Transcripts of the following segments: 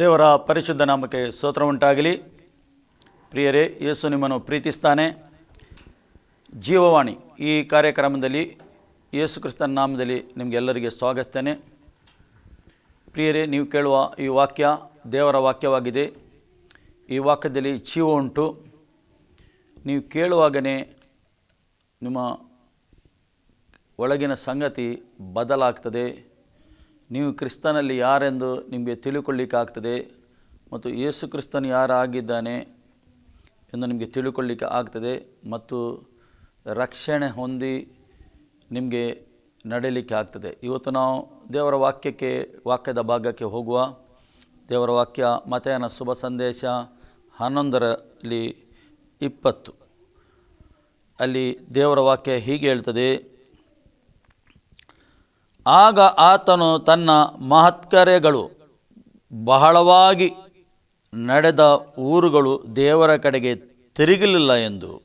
ದೇವರ ಪರಿಶುದ್ಧ ನಾಮಕ್ಕೆ ಸ್ತೋತ್ರ ಉಂಟಾಗಲಿ. ಪ್ರಿಯರೇ, ಯೇಸು ನಿಮ್ಮನ್ನು ಪ್ರೀತಿಸ್ತಾನೆ. ಜೀವವಾಣಿ ಈ ಕಾರ್ಯಕ್ರಮದಲ್ಲಿ, ಯೇಸು ಕ್ರಿಸ್ತನ ನಾಮದಲ್ಲಿ ನಿಮಗೆಲ್ಲರಿಗೆ ಸ್ವಾಗತಿಸ್ತೇನೆ ಪ್ರಿಯರೇ, ನೀವು ಕೇಳುವ ಈ ವಾಕ್ಯ ದೇವರ ವಾಕ್ಯವಾಗಿದೆ. ಈ ವಾಕ್ಯದಲ್ಲಿ ಜೀವ ಉಂಟು. ನೀವು ಕೇಳುವಾಗಲೇ ನಿಮ್ಮ ಒಳಗಿನ ಸಂಗತಿ ಬದಲಾಗ್ತದೆ. ನೀವು ಕ್ರಿಸ್ತನಲ್ಲಿ ಯಾರೆಂದು ನಿಮಗೆ ತಿಳ್ಕೊಳ್ಳಿಕ್ಕಾಗ್ತದೆ ಮತ್ತು ಯೇಸು ಕ್ರಿಸ್ತನು ಯಾರಾಗಿದ್ದಾನೆ ಎಂದು ನಿಮಗೆ ತಿಳ್ಕೊಳ್ಳಿಕ್ಕೆ ಆಗ್ತದೆ ಮತ್ತು ರಕ್ಷಣೆ ಹೊಂದಿ ನಿಮಗೆ ನಡೀಲಿಕ್ಕೆ ಆಗ್ತದೆ ಇವತ್ತು ನಾವು ದೇವರ ವಾಕ್ಯಕ್ಕೆ, ವಾಕ್ಯದ ಭಾಗಕ್ಕೆ ಹೋಗುವ. ದೇವರ ವಾಕ್ಯ ಮತೆಯನ ಶುಭ ಸಂದೇಶ ಹನ್ನೊಂದರಲ್ಲಿ ಇಪ್ಪತ್ತು. ಅಲ್ಲಿ ದೇವರ ವಾಕ್ಯ ಹೀಗೆ ಹೇಳ್ತದೆ ಆಗ ಆತನು ತನ್ನ ಮಹತ್ಕರೆಗಳು ಬಹಳವಾಗಿ ನಡೆದ ಊರುಗಳು ದೇವರ ಕಡೆಗೆ ತಿರುಗಲಿಲ್ಲ ಎಂದು.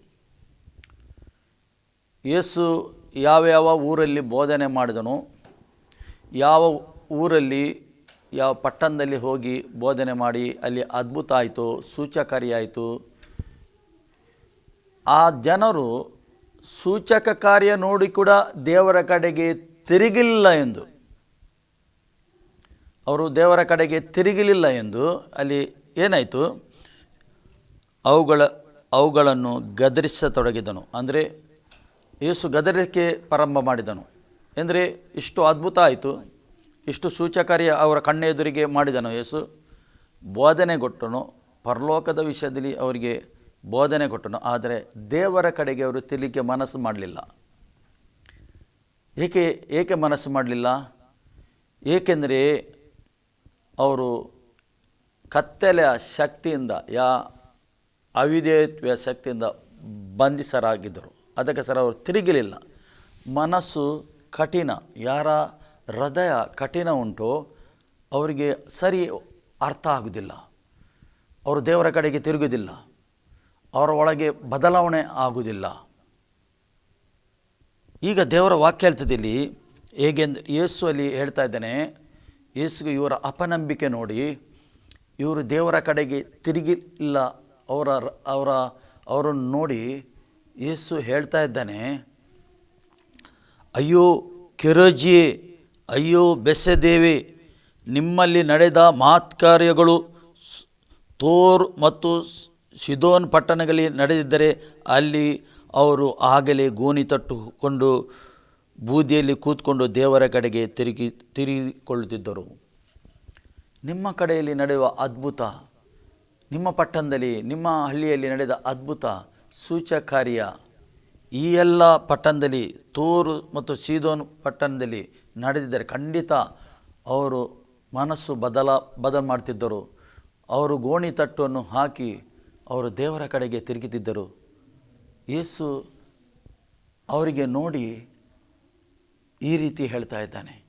ಯೇಸು ಯಾವ್ಯಾವ ಊರಲ್ಲಿ ಬೋಧನೆ ಮಾಡಿದನು? ಯಾವ ಊರಲ್ಲಿ, ಯಾವ ಪಟ್ಟಣದಲ್ಲಿ ಹೋಗಿ ಬೋಧನೆ ಮಾಡಿ, ಅಲ್ಲಿ ಅದ್ಭುತ ಆಯಿತು, ಸೂಚಕಾರಿಯಾಯಿತು? ಆ ಜನರು ಸೂಚಕ ಕಾರ್ಯ ನೋಡಿ ಕೂಡ ದೇವರ ಕಡೆಗೆ ತಿರುಗಿಲ್ಲ ಎಂದು. ಅವರು ದೇವರ ಕಡೆಗೆ ತಿರುಗಲಿಲ್ಲ ಎಂದು ಅಲ್ಲಿ ಏನಾಯಿತು? ಅವುಗಳ, ಅವುಗಳನ್ನು ಗದರಿಸತೊಡಗಿದನು. ಅಂದರೆ ಯೇಸು ಗದರಿಕೆ ಪ್ರಾರಂಭ ಮಾಡಿದನು. ಎಂದರೆ ಇಷ್ಟು ಅದ್ಭುತ ಆಯಿತು. ಇಷ್ಟು ಸೂಚಕಾರ್ಯ ಅವರ ಕಣ್ಣೆದುರಿಗೆ ಮಾಡಿದನು ಯೇಸು. ಬೋಧನೆ ಕೊಟ್ಟನು. ಪರಲೋಕದ ವಿಷಯದಲ್ಲಿ ಅವರಿಗೆ ಬೋಧನೆ ಕೊಟ್ಟನು. ಆದರೆ ದೇವರ ಕಡೆಗೆ ಅವರು ತಿರುಗಿ ಮನಸ್ಸು ಮಾಡಲಿಲ್ಲ. ಏಕೆ ಏಕೆ ಮನಸ್ಸು ಮಾಡಲಿಲ್ಲ? ಏಕೆಂದರೆ ಅವರು ಕತ್ತಲೆಯ ಶಕ್ತಿಯಿಂದ, ಯಾ ಅವಿಧೇಯತ್ವ ಶಕ್ತಿಯಿಂದ ಬಂಧಿಸರಾಗಿದ್ದರು ಅದಕ್ಕೆ ಸರ್ ಅವರು ತಿರುಗಿಲಿಲ್ಲ. ಮನಸ್ಸು ಕಠಿಣ, ಯಾರ ಹೃದಯ ಕಠಿಣ ಉಂಟೋ, ಅವರಿಗೆ ಸರಿ ಅರ್ಥ ಆಗುವುದಿಲ್ಲ ಅವರು ದೇವರ ಕಡೆಗೆ ತಿರುಗುವುದಿಲ್ಲ ಅವರ ಒಳಗೆ ಬದಲಾವಣೆ ಆಗುವುದಿಲ್ಲ ಈಗ ದೇವರ ವಾಕ್ಯ ಹೇಳ್ತದೆ ಇಲ್ಲಿ ಹೇಗೆಂದ್ರೆ ಯೇಸು ಅಲ್ಲಿ ಹೇಳ್ತಾ ಇದ್ದಾನೆ, ಯೇಸುಗೆ ಇವರ ಅಪನಂಬಿಕೆ ನೋಡಿ, ಇವರು ದೇವರ ಕಡೆಗೆ ತಿರುಗಿಲ್ಲ, ಅವರ ಅವರ, ಅವರನ್ನು ನೋಡಿ ಯೇಸು ಹೇಳ್ತಾ ಇದ್ದಾನೆ, ಅಯ್ಯೋ ಕೆರೋಜಿ ಅಯ್ಯೋ ಬೆಸೆದೇವಿ ನಿಮ್ಮಲ್ಲಿ ನಡೆದ ಮಾತ್ಕಾರ್ಯಗಳು ತೋರ್ ಮತ್ತು ಸಿದೋನ್ ಪಟ್ಟಣಗಳಲ್ಲಿ ನಡೆದಿದ್ದರೆ ಅಲ್ಲಿ ಅವರು ಆಗಲೇ ಗೋಣಿ ತಟ್ಟುಕೊಂಡು ಬೂದಿಯಲ್ಲಿ ಕೂತ್ಕೊಂಡು ದೇವರ ಕಡೆಗೆ ತಿರುಗಿ ತಿರುಗಿಕೊಳ್ಳುತ್ತಿದ್ದರು. ನಿಮ್ಮ ಕಡೆಯಲ್ಲಿ ನಡೆಯುವ ಅದ್ಭುತ, ನಿಮ್ಮ ಪಟ್ಟಣದಲ್ಲಿ, ನಿಮ್ಮ ಹಳ್ಳಿಯಲ್ಲಿ ನಡೆದ ಅದ್ಭುತ, ಸೂಚಕಾರ್ಯ ಈ ಎಲ್ಲ ಪಟ್ಟಣದಲ್ಲಿ, ತೋರು ಮತ್ತು ಸೀದೋನ್ ಪಟ್ಟಣದಲ್ಲಿ ನಡೆದಿದ್ದರೆ ಖಂಡಿತ ಅವರು ಮನಸ್ಸು ಬದಲ, ಬದಲು ಮಾಡ್ತಿದ್ದರು. ಅವರು ಗೋಣಿ ತಟ್ಟನ್ನು ಹಾಕಿ ಅವರು ದೇವರ ಕಡೆಗೆ ತಿರುಗುತ್ತಿದ್ದರು. ಯೇಸು ಅವರಿಗೆ ನೋಡಿ ಈ ರೀತಿ ಹೇಳ್ತಾ ಇದ್ದಾನೆ.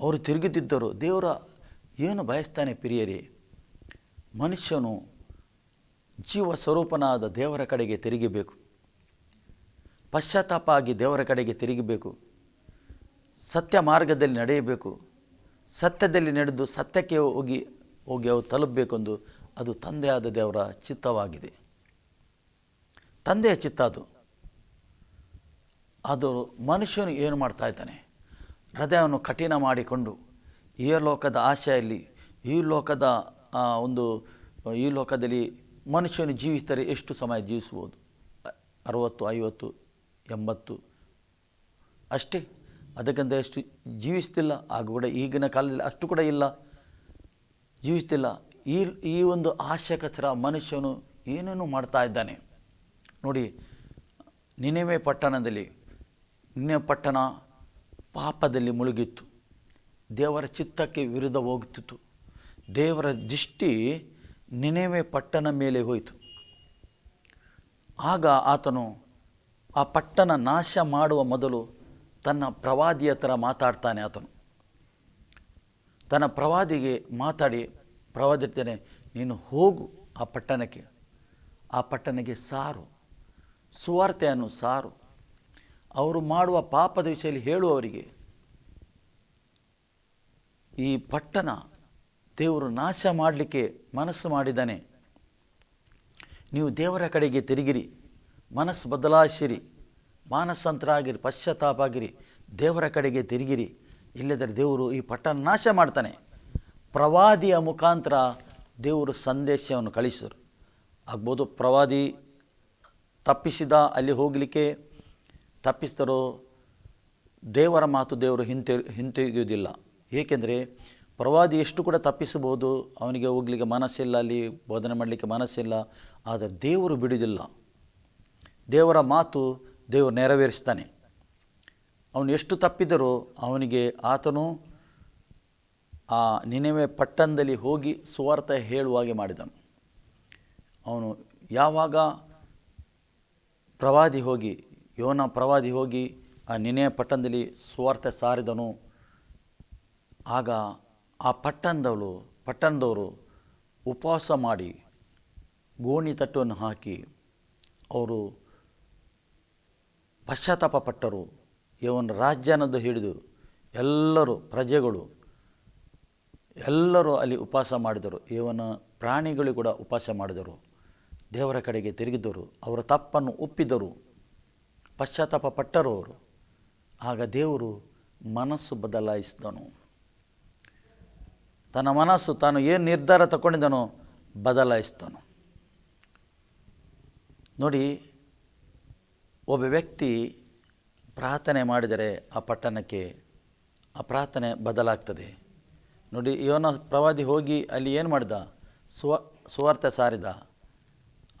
ಅವರು ತಿರುಗಿದ್ದರು, ದೇವರ ಏನು ಬಯಸ್ತಾನೆ ಪ್ರಿಯರೇ, ಮನುಷ್ಯನು ಜೀವ ಸ್ವರೂಪನಾದ ದೇವರ ಕಡೆಗೆ ತಿರುಗಿಬೇಕು. ಪಶ್ಚಾತ್ತಾಪ ಆಗಿ ದೇವರ ಕಡೆಗೆ ತಿರುಗಿಬೇಕು. ಸತ್ಯ ಮಾರ್ಗದಲ್ಲಿ ನಡೆಯಬೇಕು. ಸತ್ಯದಲ್ಲಿ ನಡೆದು ಸತ್ಯಕ್ಕೆ ಹೋಗಿ ಹೋಗಿ ಅವು ತಲುಪಬೇಕೆಂದು ಅದು ತಂದೆಯಾದ ದೇವರ ಚಿತ್ತವಾಗಿದೆ. ತಂದೆಯ ಚಿತ್ತ ಅದು. ಅದು ಮನುಷ್ಯನು ಏನು ಮಾಡ್ತಾ ಇದ್ದಾನೆ? ಹೃದಯವನ್ನು ಕಠಿಣ ಮಾಡಿಕೊಂಡು ಈ ಲೋಕದ ಆಶೆಯಲ್ಲಿ ಈ ಲೋಕದ ಒಂದು, ಈ ಲೋಕದಲ್ಲಿ ಮನುಷ್ಯನು ಜೀವಿಸಿದರೆ ಎಷ್ಟು ಸಮಯ ಜೀವಿಸ್ಬೋದು ಅರವತ್ತು, ಐವತ್ತು, ಎಂಬತ್ತು. ಅಷ್ಟೇ. ಅದಕ್ಕಿಂತ ಎಷ್ಟು ಜೀವಿಸ್ತಿಲ್ಲ, ಆಗ ಕೂಡ ಈಗಿನ ಕಾಲದಲ್ಲಿ ಅಷ್ಟು ಕೂಡ ಇಲ್ಲ. ಜೀವಿಸ್ತಿಲ್ಲ. ಈ ಈ ಒಂದು ಆಶಯಕಚರ ಮನುಷ್ಯನು ಏನೇನು ಮಾಡ್ತಾ ಇದ್ದಾನೆ. ನೋಡಿ, ನಿನವೆ ಪಟ್ಟಣದಲ್ಲಿ, ನಿನ್ನೆ ಪಟ್ಟಣ ಪಾಪದಲ್ಲಿ ಮುಳುಗಿತ್ತು. ದೇವರ ಚಿತ್ತಕ್ಕೆ ವಿರುದ್ಧ ಹೋಗುತ್ತಿತ್ತು ದೇವರ ದೃಷ್ಟಿ ನಿನವೆ ಪಟ್ಟಣ ಮೇಲೆ ಹೋಯಿತು. ಆಗ ಆತನು ಆ ಪಟ್ಟಣ ನಾಶ ಮಾಡುವ ಮೊದಲು ತನ್ನ ಪ್ರವಾದಿಯ ಥರ ಮಾತಾಡ್ತಾನೆ ಆತನು. ತನ್ನ ಪ್ರವಾದಿಗೆ ಮಾತಾಡಿ ಪ್ರವಾದಿರ್ತೇನೆ ನೀನು ಹೋಗು ಆ ಪಟ್ಟಣಕ್ಕೆ. ಆ ಪಟ್ಟಣಕ್ಕೆ ಸಾರು. ಸುವಾರ್ತೆಯನ್ನು ಸಾರು. ಅವರು ಮಾಡುವ ಪಾಪದ ವಿಷಯದಲ್ಲಿ ಹೇಳುವವರಿಗೆ, ಈ ಪಟ್ಟಣ ದೇವರು ನಾಶ ಮಾಡಲಿಕ್ಕೆ ಮನಸ್ಸು ಮಾಡಿದ್ದಾನೆ. ನೀವು ದೇವರ ಕಡೆಗೆ ತಿರುಗಿರಿ, ಮನಸ್ಸು ಬದಲಾಯಿಸಿರಿ, ಮಾನಸಾಂತರಾಗಿರಿ ಪಶ್ಚಾತ್ತಾಪ ಆಗಿರಿ ದೇವರ ಕಡೆಗೆ ತಿರುಗಿರಿ. ಇಲ್ಲದರೆ ದೇವರು ಈ ಪಟ್ಟಣ ನಾಶ ಮಾಡ್ತಾನೆ. ಪ್ರವಾದಿಯ ಮುಖಾಂತರ ದೇವರು ಸಂದೇಶವನ್ನು ಕಳಿಸಿದರು. ಆಗ್ಬೋದು ಪ್ರವಾದಿ ತಪ್ಪಿಸಿದ ಅಲ್ಲಿ ಹೋಗಲಿಕ್ಕೆ ತಪ್ಪಿಸಿದರೋ ದೇವರ ಮಾತು ದೇವರು ಹಿಂತೆ ಹಿಂತೆಗೆಯುವುದಿಲ್ಲ. ಏಕೆಂದರೆ ಪ್ರವಾದಿ ಎಷ್ಟು ಕೂಡ ತಪ್ಪಿಸಬಹುದು, ಅವನಿಗೆ ಹೋಗಲಿಕ್ಕೆ ಮನಸ್ಸಿಲ್ಲ, ಅಲ್ಲಿ ಬೋಧನೆ ಮಾಡಲಿಕ್ಕೆ ಮನಸ್ಸಿಲ್ಲ, ಆದರೆ ದೇವರು ಬಿಡುವುದಿಲ್ಲ. ದೇವರ ಮಾತು ದೇವರು ನೆರವೇರಿಸ್ತಾನೆ. ಅವನು ಎಷ್ಟು ತಪ್ಪಿದರೂ ಅವನಿಗೆ ಆತನು ಆ ನಿನವೆ ಪಟ್ಟಣದಲ್ಲಿ ಹೋಗಿ ಸುವಾರ್ಥ ಹೇಳುವಾಗೆ ಮಾಡಿದನು. ಅವನು ಯಾವಾಗ ಪ್ರವಾದಿ ಹೋಗಿ, ಯೋನ ಪ್ರವಾದಿ ಹೋಗಿ ಆ ನಿನೆಯ ಪಟ್ಟಣದಲ್ಲಿ ಸುವಾರ್ತೆ ಸಾರಿದನು. ಆಗ ಆ ಪಟ್ಟಣದವಳು, ಪಟ್ಟಣದವರು ಉಪವಾಸ ಮಾಡಿ ಗೋಣಿ ತಟ್ಟನ್ನು ಹಾಕಿ ಅವರು ಪಶ್ಚಾತ್ತಾಪ ಪಟ್ಟರು ಇವನ ರಾಜ್ಯನದ್ದು ಹಿಡಿದು ಎಲ್ಲರೂ ಪ್ರಜೆಗಳು, ಎಲ್ಲರೂ ಅಲ್ಲಿ ಉಪವಾಸ ಮಾಡಿದರು. ಇವನ ಪ್ರಾಣಿಗಳು ಕೂಡ ಉಪವಾಸ ಮಾಡಿದರು. ದೇವರ ಕಡೆಗೆ ತಿರುಗಿದರು. ಅವರ ತಪ್ಪನ್ನು ಒಪ್ಪಿದರು. ಪಶ್ಚಾತ್ತಾಪ ಪಟ್ಟರು ಅವರು. ಆಗ ದೇವರು ಮನಸ್ಸು ಬದಲಾಯಿಸಿದನು. ತನ್ನ ಮನಸ್ಸು ತಾನು ಏನು ನಿರ್ಧಾರ ತಗೊಂಡಿದ್ದನೋ ಬದಲಾಯಿಸ್ತಾನು ನೋಡಿ, ಒಬ್ಬ ವ್ಯಕ್ತಿ ಪ್ರಾರ್ಥನೆ ಮಾಡಿದರೆ ಆ ಪಟ್ಟಣಕ್ಕೆ ಆ ಪ್ರಾರ್ಥನೆ ಬದಲಾಗ್ತದೆ. ನೋಡಿ, ಯೋನ ಪ್ರವಾದಿ ಹೋಗಿ ಅಲ್ಲಿ ಏನು ಮಾಡಿದ? ಸ್ವ ಸುವಾರ್ಥ ಸಾರಿದ.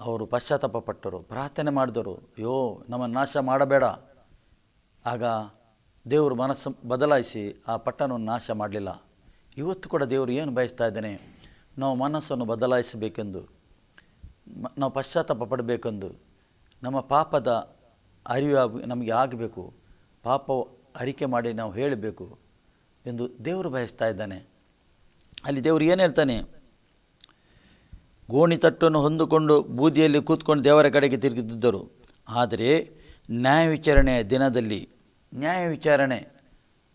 ಅವರು ಪಶ್ಚಾತ್ತಾಪ ಪಟ್ಟರು ಪ್ರಾರ್ಥನೆ ಮಾಡಿದರು, ಅಯ್ಯೋ, ನಮ್ಮನ್ನು ನಾಶ ಮಾಡಬೇಡ. ಆಗ ದೇವರು ಮನಸ್ಸು ಬದಲಾಯಿಸಿ ಆ ಪಟ್ಟಣವನ್ನು ನಾಶ ಮಾಡಲಿಲ್ಲ. ಇವತ್ತು ಕೂಡ ದೇವರು ಏನು ಬಯಸ್ತಾ ಇದ್ದಾನೆ? ನಾವು ಮನಸ್ಸನ್ನು ಬದಲಾಯಿಸಬೇಕೆಂದು ನಾವು ಪಶ್ಚಾತ್ತಾಪ ಪಡಬೇಕೆಂದು ನಮ್ಮ ಪಾಪದ ಅರಿವು ನಮಗೆ ಆಗಬೇಕು ಪಾಪ ಅರಿಕೆ ಮಾಡಿ ನಾವು ಹೇಳಬೇಕು ಎಂದು ದೇವರು ಬಯಸ್ತಾ ಇದ್ದಾನೆ. ಅಲ್ಲಿ ದೇವರು ಏನು ಹೇಳ್ತಾನೆ? ಗೋಣಿ ತಟ್ಟನ್ನು ಹೊಂದಿಕೊಂಡು ಬೂದಿಯಲ್ಲಿ ಕೂತ್ಕೊಂಡು ದೇವರ ಕಡೆಗೆ ತಿರುಗಿದ್ದರು. ಆದರೆ ನ್ಯಾಯ ವಿಚಾರಣೆಯ ದಿನದಲ್ಲಿ, ನ್ಯಾಯ ವಿಚಾರಣೆ,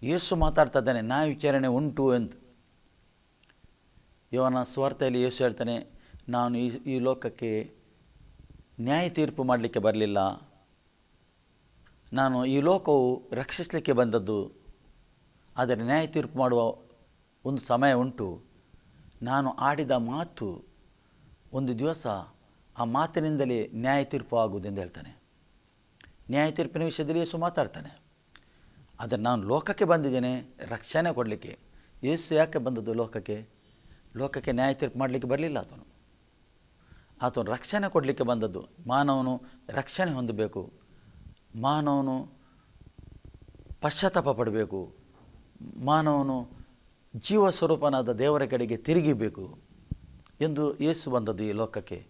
ಯೇಸು ಮಾತಾಡ್ತಾ ಇದ್ದಾನೆ ನ್ಯಾಯ ವಿಚಾರಣೆ ಉಂಟು ಎಂದು. ಇವನ ಸ್ವಾರ್ಥದಲ್ಲಿ ಯೇಸು ಹೇಳ್ತಾನೆ, ನಾನು ಈ ಈ ಲೋಕಕ್ಕೆ ನ್ಯಾಯ ತೀರ್ಪು ಮಾಡಲಿಕ್ಕೆ ಬರಲಿಲ್ಲ. ನಾನು ಈ ಲೋಕವು ರಕ್ಷಿಸಲಿಕ್ಕೆ ಬಂದದ್ದು. ಆದರೆ ನ್ಯಾಯ ತೀರ್ಪು ಮಾಡುವ ಒಂದು ಸಮಯ ಉಂಟು. ನಾನು ಆಡಿದ ಮಾತು ಒಂದು ದಿವಸ ಆ ಮಾತಿನಿಂದಲೇ ನ್ಯಾಯ ತೀರ್ಪು ಆಗುವುದೆಂದು ಹೇಳ್ತಾನೆ. ನ್ಯಾಯ ತೀರ್ಪಿನ ವಿಷಯದಲ್ಲಿ ಯೇಸು ಮಾತಾಡ್ತಾನೆ. ಆದರೆ ನಾನು ಲೋಕಕ್ಕೆ ಬಂದಿದ್ದೇನೆ, ರಕ್ಷಣೆ ಕೊಡಲಿಕ್ಕೆ. ಯೇಸು ಯಾಕೆ ಬಂದದ್ದು ಲೋಕಕ್ಕೆ? ಲೋಕಕ್ಕೆ ನ್ಯಾಯ ತೀರ್ಪು ಮಾಡಲಿಕ್ಕೆ ಬರಲಿಲ್ಲ ಆತನು. ಆತನು ರಕ್ಷಣೆ ಕೊಡಲಿಕ್ಕೆ ಬಂದದ್ದು. ಮಾನವನು ರಕ್ಷಣೆ ಹೊಂದಬೇಕು. ಮಾನವನು ಪಶ್ಚಾತ್ತಾಪ ಪಡಬೇಕು. ಮಾನವನು ಜೀವ ಸ್ವರೂಪನಾದ ದೇವರ ಕಡೆಗೆ ತಿರುಗಿಬೇಕು. ಎಂದು ಯೇಸು ಬಂದದ್ದು ಈ ಲೋಕಕ್ಕೆ.